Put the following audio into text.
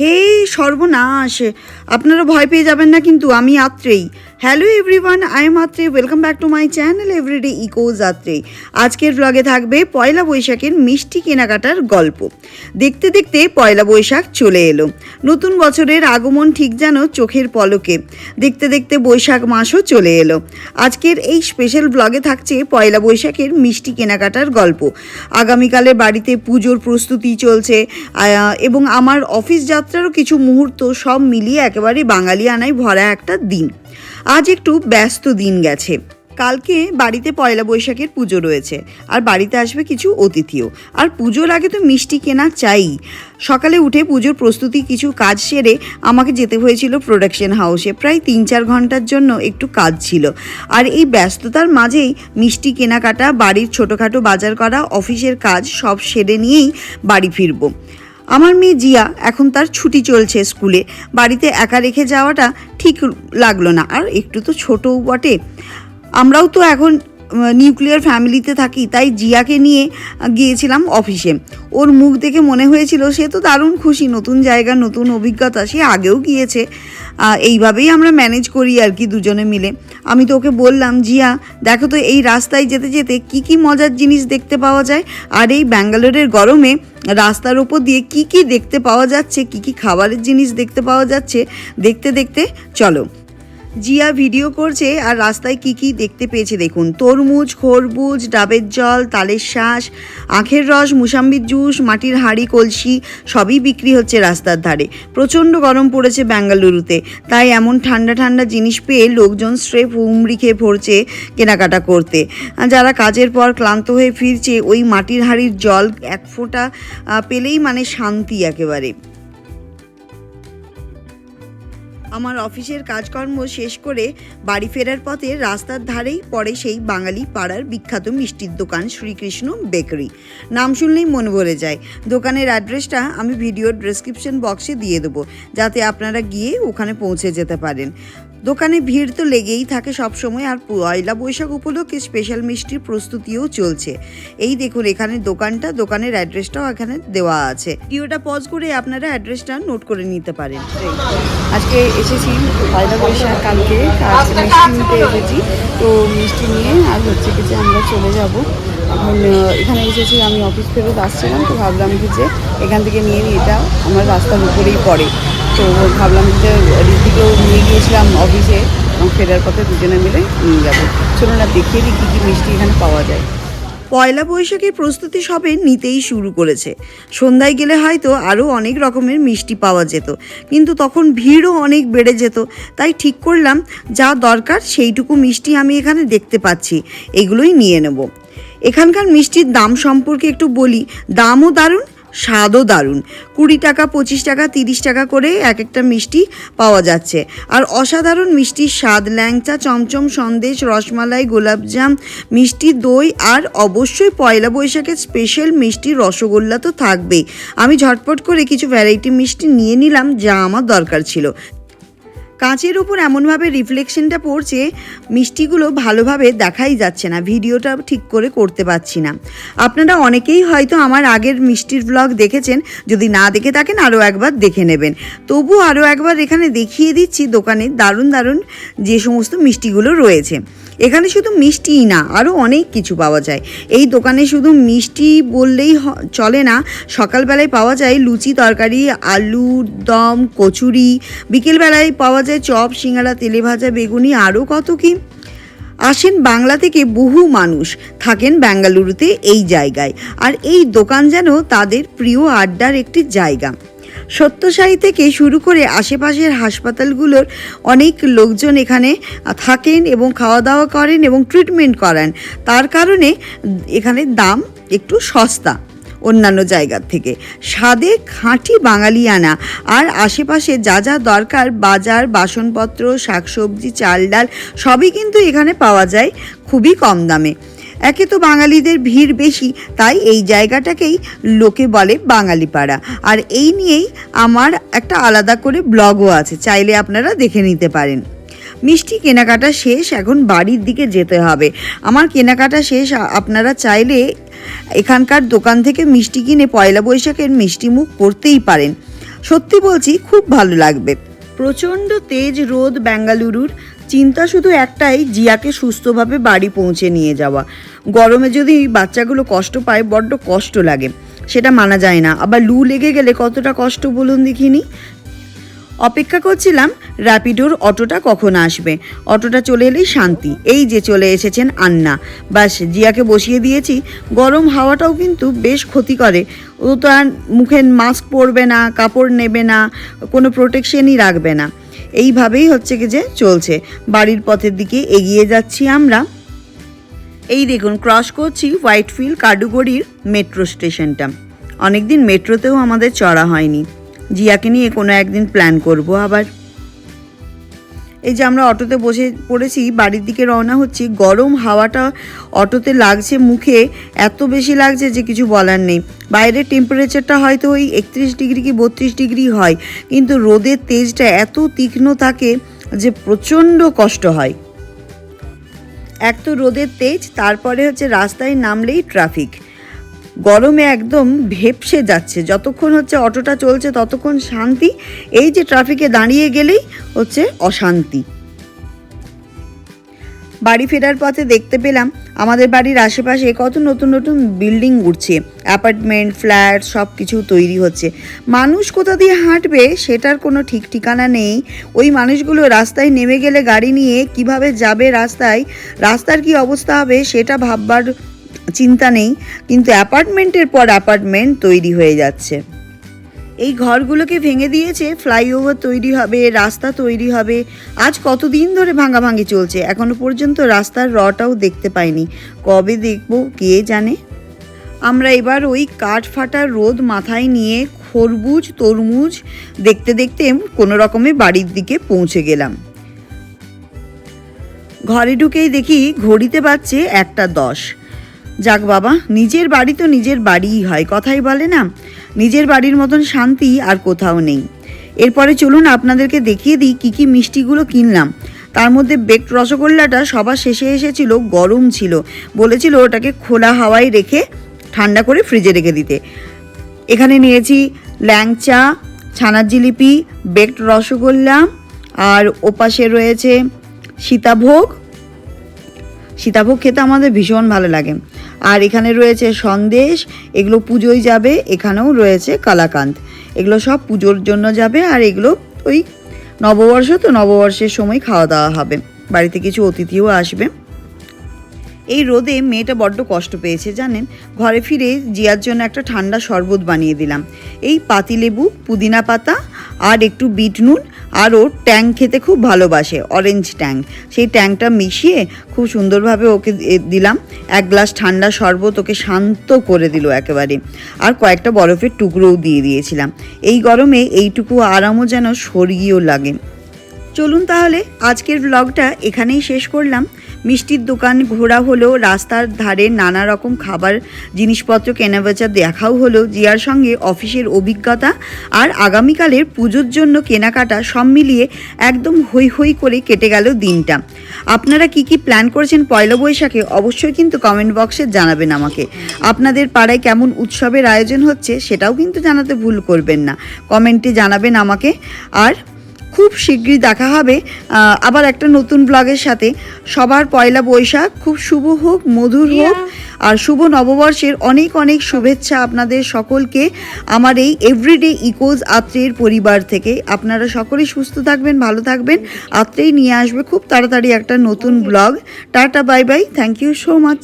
হে সর্বনাশ। আপনারা ভয় পেয়ে যাবেন না কিন্তু, আমি Atreyi hello everyone I am Atreyi welcome back to my channel Everyday Echoes Atreyi আজকের ব্লগে থাকবে পয়লা বৈশাখের মিষ্টি কেনাকাটার গল্প। দেখতে দেখতে পয়লা বৈশাখ চলে এলো। নতুন বছরের আগমন ঠিক যেন চোখের পলকে। দেখতে দেখতে বৈশাখ মাসও চলে এলো। আজকের এই স্পেশাল ব্লগে থাকছে পয়লা বৈশাখের মিষ্টি কেনাকাটার গল্প। আগামীকালে বাড়িতে পুজোর প্রস্তুতি চলছে এবং আমার অফিস যাত্রারও কিছু মুহূর্ত সব মিলিয়ে একেবারে বাঙালি আনায় ভরা একটা দিন। আজ একটু ব্যস্ত দিন গেছে। কালকে বাড়িতে পয়লা বৈশাখের পুজো রয়েছে, আর বাড়িতে আসবে কিছু অতিথিও। আর পুজোর আগে তো মিষ্টি কেনা চাই। সকালে উঠে পুজোর প্রস্তুতি কিছু কাজ সেরে আমাকে যেতে হয়েছিল প্রোডাকশন হাউসে। প্রায় তিন চার ঘণ্টার জন্য একটু কাজ ছিল। আর এই ব্যস্ততার মাঝেই মিষ্টি কেনাকাটা, বাড়ির ছোটোখাটো বাজার করা, অফিসের কাজ সব সেরে নিয়েই বাড়ি ফিরবো। আমার মেয়ে জিয়া এখন তার ছুটি চলছে স্কুলে। বাড়িতে একা রেখে যাওয়াটা ঠিক লাগল না। আর একটু তো ছোটও বটে। আমরাও তো এখন নিউক্লিয়ার ফ্যামিলিতে থাকি, তাই জিয়াকে নিয়ে গিয়েছিলাম অফিসে ওর মুখ দেখে মনে হয়েছিল, সে তো দারুণ খুশি, নতুন জায়গা, নতুন অভিজ্ঞতা, সে আগেও গিয়েছে। এইভাবেই আমরা ম্যানেজ করি আর কি দুজনে মিলে। আমি তো ওকে বললাম, জিয়া, দেখো তো এই রাস্তায় যেতে যেতে কি কি মজার জিনিস দেখতে পাওয়া যায়? আর এই ব্যাঙ্গালোরের গরমে রাস্তার উপর দিয়ে কি কি দেখতে পাওয়া যাচ্ছে, কি কি খাবারের জিনিস দেখতে পাওয়া যাচ্ছে, দেখতে দেখতে চলো। জিয়া ভিডিও করছে আর রাস্তায় কি কি দেখতে পেয়েছে দেখুন। তরমুজ, খরবুজ, ডাবের জল, তালের শ্বাস আখের রস, মুসাম্বির জুস, মাটির হাঁড়ি, কলসি, সবই বিক্রি হচ্ছে রাস্তার ধারে। প্রচণ্ড গরম পড়েছে বেঙ্গালুরুতে। তাই এমন ঠান্ডা ঠান্ডা জিনিস পেয়ে লোকজন স্ট্রেপ হুমড়ি খেয়ে ভরছে কেনাকাটা করতে। যারা কাজের পর ক্লান্ত হয়ে ফিরছে, ওই মাটির হাঁড়ির জল এক ফোঁটা পেলেই মানে শান্তি একেবারে। আমার অফিসের কাজকর্ম শেষ করে বাড়ি ফেরার পথে রাস্তার ধারেই পড়ে সেই বাঙালি পাড়ার বিখ্যাত মিষ্টির দোকান শ্রীকৃষ্ণ বেকারি। নাম শুনলেই মন ভরে যায়। দোকানের অ্যাড্রেসটা আমি ভিডিওর ডেসক্রিপশন বক্সে দিয়ে দেবো, যাতে আপনারা গিয়ে ওখানে পৌঁছে যেতে পারেন। দোকানে ভিড় তো লেগেই থাকে সব সময় আর পয়লা বৈশাখ উপলক্ষে স্পেশাল মিষ্টির প্রস্তুতিও চলছে। এই দেখুন, এখানে দোকানটা, দোকানের অ্যাড্রেসটাও এখানে দেওয়া আছে। ভিডিওটা পজ করে আপনারা অ্যাড্রেসটা নোট করে নিতে পারেন। আজকে এসেছি পয়লা বৈশাখ কালকে মিষ্টি নিতে এসেছি। তো মিষ্টি নিয়ে আর হচ্ছে কি যে আমরা চলে যাব। এখন এসেছি, আমি অফিস ফেরত আসছিলাম তো ভাবলাম কি যে এখান থেকে নিয়ে এটা আমার রাস্তার উপরেই পড়ে। তো ভাবলাম যে ঋতিকেও নিয়ে গিয়েছিলাম অফিসে এবং ফেরার পথে দুজনে মিলে নিয়ে যাব। চলুন না, দেখিয়ে দিই কী কী মিষ্টি এখানে পাওয়া যায়। পয়লা বৈশাখের প্রস্তুতি সবে নিতেই শুরু করেছে। সন্ধ্যায় গেলে হয়তো আরও অনেক রকমের মিষ্টি পাওয়া যেত, কিন্তু তখন ভিড়ও অনেক বেড়ে যেত। তাই ঠিক করলাম, যা দরকার সেইটুকু মিষ্টি আমি এখানে দেখতে পাচ্ছি, এগুলোই নিয়ে নেব। এখানকার মিষ্টির দাম সম্পর্কে একটু বলি। দামও দারুণ, স্বাদও দারুণ। কুড়ি টাকা, পঁচিশ টাকা, তিরিশ টাকা করে এক একটা মিষ্টি পাওয়া যাচ্ছে। আর অসাধারণ মিষ্টির স্বাদ, ল্যাংচা, চমচম, সন্দেশ, রসমালাই, গোলাপজাম, মিষ্টি দই আর অবশ্যই পয়লা বৈশাখের স্পেশাল মিষ্টি রসগোল্লা তো থাকবেই। আমি ঝটপট করে কিছু ভ্যারাইটি মিষ্টি নিয়ে নিলাম, যা আমার দরকার ছিল। কাঁচের উপর এমনভাবে রিফ্লেকশনটা পড়ছে, মিষ্টিগুলো ভালোভাবে দেখাই যাচ্ছে না, ভিডিওটা ঠিক করে করতে পারছি না। আপনারা অনেকেই হয়তো আমার আগের মিষ্টির ব্লগ দেখেছেন, যদি না দেখে থাকেন আরও একবার দেখে নেবেন। তবু আরও একবার এখানে দেখিয়ে দিচ্ছি, দোকানে দারুণ দারুণ যে সমস্ত মিষ্টিগুলো রয়েছে। এখানে শুধু মিষ্টিই না আরও অনেক কিছু পাওয়া যায়। এই দোকানে শুধু মিষ্টি বললেই চলে না। সকালবেলায় পাওয়া যায় লুচি তরকারি আলু দম, কচুরি। বিকেলবেলায় পাওয়া যায় চপ সিঙ্গারা তেলে ভাজা, বেগুনি আরও কত কি। আসেন বাংলা থেকে বহু মানুষ থাকেন বেঙ্গালুরুতে এই জায়গায়। আর এই দোকান যেন তাদের প্রিয় আড্ডার একটি জায়গা। সত্যসাই থেকে শুরু করে আশেপাশের হাসপাতালগুলোর অনেক লোকজন এখানে থাকেন এবং খাওয়া দাওয়া করেন এবং ট্রিটমেন্ট করান। তার কারণে এখানে দাম একটু সস্তা অন্যান্য জায়গার থেকে। স্বাদে খাঁটি বাঙালিয়ানা। আর আশেপাশে যা যা দরকার, বাজার, বাসনপত্র, শাকসবজি চাল ডাল সবই কিন্তু এখানে পাওয়া যায় খুবই কম দামে। একে তো বাঙালিদের ভিড় বেশি, তাই এই জায়গাটাকেই লোকে বলে বাঙালি পাড়া আর এই নিয়েই আমার একটা আলাদা করে ব্লগও আছে, চাইলে আপনারা দেখে নিতে পারেন। মিষ্টি কেনাকাটা শেষ, এখন বাড়ির দিকে যেতে হবে। আমার কেনাকাটা শেষ আপনারা চাইলে এখানকার দোকান থেকে মিষ্টি কিনে পয়লা বৈশাখের মিষ্টি মুখ করতেই পারেন। সত্যি বলছি, খুব ভালো লাগবে। প্রচণ্ড তেজ রোদ বেঙ্গালুরুর চিন্তা শুধু একটাই, জিয়াকে সুস্থভাবে বাড়ি পৌঁছে নিয়ে যাওয়া। গরমে যদি বাচ্চাগুলো কষ্ট পায়, বড্ড কষ্ট লাগে। সেটা মানা যায় না। আবার লু লেগে গেলে কতটা কষ্ট বলুন দেখিনি? অপেক্ষা করছিলাম র্যাপিডোর অটোটা কখন আসবে? অটোটা চলে এলেই শান্তি। এই যে চলে এসেছেন আন্না। বাস, জিয়াকে বসিয়ে দিয়েছি। গরম হাওয়াটাও কিন্তু বেশ ক্ষতি করে ও তো আর মুখে মাস্ক পরবে না, কাপড় নেবে না, কোনো প্রোটেকশনই রাখবে না। এইভাবেই হচ্ছে কি যে চলছে। বাড়ির পথের দিকে এগিয়ে যাচ্ছি আমরা। এই দেখুন ক্রস করছি হোয়াইটফিল্ড কাডুগড়ির মেট্রো স্টেশনটা অনেকদিন মেট্রোতেও আমাদের চড়া হয়নি। জিয়াকে নিয়ে কোনো একদিন প্ল্যান করব আবার। এই যে আমরা অটোতে বসে পড়েছি, বাড়ির দিকে রওনা হচ্ছি। গরম হাওয়াটা অটোতে লাগছে, মুখে এত বেশি লাগছে যে কিছু বলার নেই। বাইরের টেম্পারেচারটা হয়তো ওই একত্রিশ ডিগ্রি কি বত্রিশ ডিগ্রি হয়, কিন্তু রোদের তেজটা এত তীক্ষ্ণ থাকে যে প্রচণ্ড কষ্ট হয়। এক তো রোদের তেজ, তারপরে হচ্ছে রাস্তায় নামলেই ট্রাফিক গরমে একদম ভেপসে যাচ্ছে। যতক্ষণ হচ্ছে অটোটা চলছে, ততক্ষণ শান্তি। এই যে ট্রাফিকে দাঁড়িয়ে গেলেই হচ্ছে অশান্তি। বাড়ি ফেরার পথে দেখতে পেলাম, আমাদের বাড়ির আশেপাশে কত নতুন নতুন বিল্ডিং উঠছে। অ্যাপার্টমেন্ট, ফ্ল্যাট সব কিছু তৈরি হচ্ছে। মানুষ কোথা দিয়ে হাঁটবে সেটার কোনো ঠিক ঠিকানা নেই। ওই মানুষগুলো রাস্তায় নেমে গেলে গাড়ি নিয়ে কীভাবে যাবে রাস্তায়, রাস্তার কি অবস্থা হবে সেটা ভাববার চিন্তা নেই, কিন্তু অ্যাপার্টমেন্টের পর অ্যাপার্টমেন্ট তৈরি হয়ে যাচ্ছে। এই ঘরগুলোকে ভেঙে দিয়েছে, ফ্লাইওভার তৈরি হবে, রাস্তা তৈরি হবে। আজ কতদিন ধরে ভাঙাভাঙি চলছে, এখনও পর্যন্ত রাস্তার রটাও দেখতে পাইনি। কবে দেখব, কে জানে? আমরা এবার ওই কাঠ ফাটা রোদ মাথায় নিয়ে খরবুজ, তরমুজ দেখতে দেখতে কোনো রকমে বাড়ির দিকে পৌঁছে গেলাম। ঘরে ঢুকেই দেখি ঘড়িতে বাজছে একটা দশ। যাক বাবা, নিজের বাড়ি তো নিজের বাড়িই হয়, কথাই বলে না। নিজের বাড়ির মতন শান্তি আর কোথাও নেই। এরপরে চলুন আপনাদেরকে দেখিয়ে দিই কী কী মিষ্টিগুলো কিনলাম। তার মধ্যে বেকড রসগোল্লাটা সবার শেষে এসেছিল, গরম ছিল। বলেছিল ওটাকে খোলা হাওয়ায় রেখে, ঠান্ডা করে ফ্রিজে রেখে দিতে। এখানে নিয়েছি ল্যাংচা, ছানার জিলিপি বেকড রসগোল্লা, আর ওপাশে রয়েছে সীতাভোগ। সীতাভোগ খেতে আমাদের ভীষণ ভালো লাগে। আর এখানে রয়েছে সন্দেশ, এগুলো পুজোয় যাবে, এখানেও রয়েছে কালাকান্ত এগুলো সব পুজোর জন্য যাবে আর এগুলো ওই নববর্ষ তো নববর্ষের সময় খাওয়া দাওয়া হবে। বাড়িতে কিছু অতিথিও আসবে। এই রোদে মেয়েটা বড্ড কষ্ট পেয়েছে, জানেন? ঘরে ফিরে জিয়ার জন্য একটা ঠান্ডা শরবত বানিয়ে দিলাম। এই পাতিলেবু, পুদিনা পাতা আর একটু বিট নুন, আর আরও ট্যাং খেতে খুব ভালোবাসে অরেঞ্জ ট্যাং। সেই ট্যাংটা মিশিয়ে খুব সুন্দরভাবে ওকে দিলাম। এক গ্লাস ঠান্ডা শরবত ওকে শান্ত করে দিল একেবারে। আর কয়েকটা বরফের টুকরোও দিয়ে দিয়েছিলাম। এই গরমে এইটুকু আরামও যেন স্বর্গীয় লাগে। চলুন তাহলে আজকের ব্লগটা এখানেই শেষ করলাম। মিষ্টির দোকান ঘোরা হলো, রাস্তার ধারে নানা রকম খাবার, জিনিসপত্র কেনাবেচা দেখাও হলো, জিয়ার সঙ্গে অফিসের অভিজ্ঞতা আর আগামীকালের পুজোর জন্য কেনাকাটা সব মিলিয়ে একদম হই হই করে কেটে গেল দিনটা। আপনারা কি কি প্ল্যান করেছেন পয়লা বৈশাখে অবশ্যই কিন্তু কমেন্ট বক্সে জানাবেন আমাকে। আপনাদের পাড়ায় কেমন উৎসবের আয়োজন হচ্ছে সেটাও কিন্তু জানাতে ভুল করবেন না। কমেন্টে জানাবেন আমাকে। আর খুব শীঘ্রই দেখা হবে। আবার একটা নতুন ব্লগের সাথে। সবার পয়লা বৈশাখ খুব শুভ হোক মধুর হোক আর শুভ নববর্ষের অনেক অনেক শুভেচ্ছা আপনাদের সকলকে আমার এই এভরিডে ইকোজ আত্রের পরিবার থেকে। আপনারা সকলেই সুস্থ থাকবেন ভালো থাকবেন। আত্রেই নিয়ে আসবে খুব তাড়াতাড়ি একটা নতুন blog. Tata bye bye thank you so much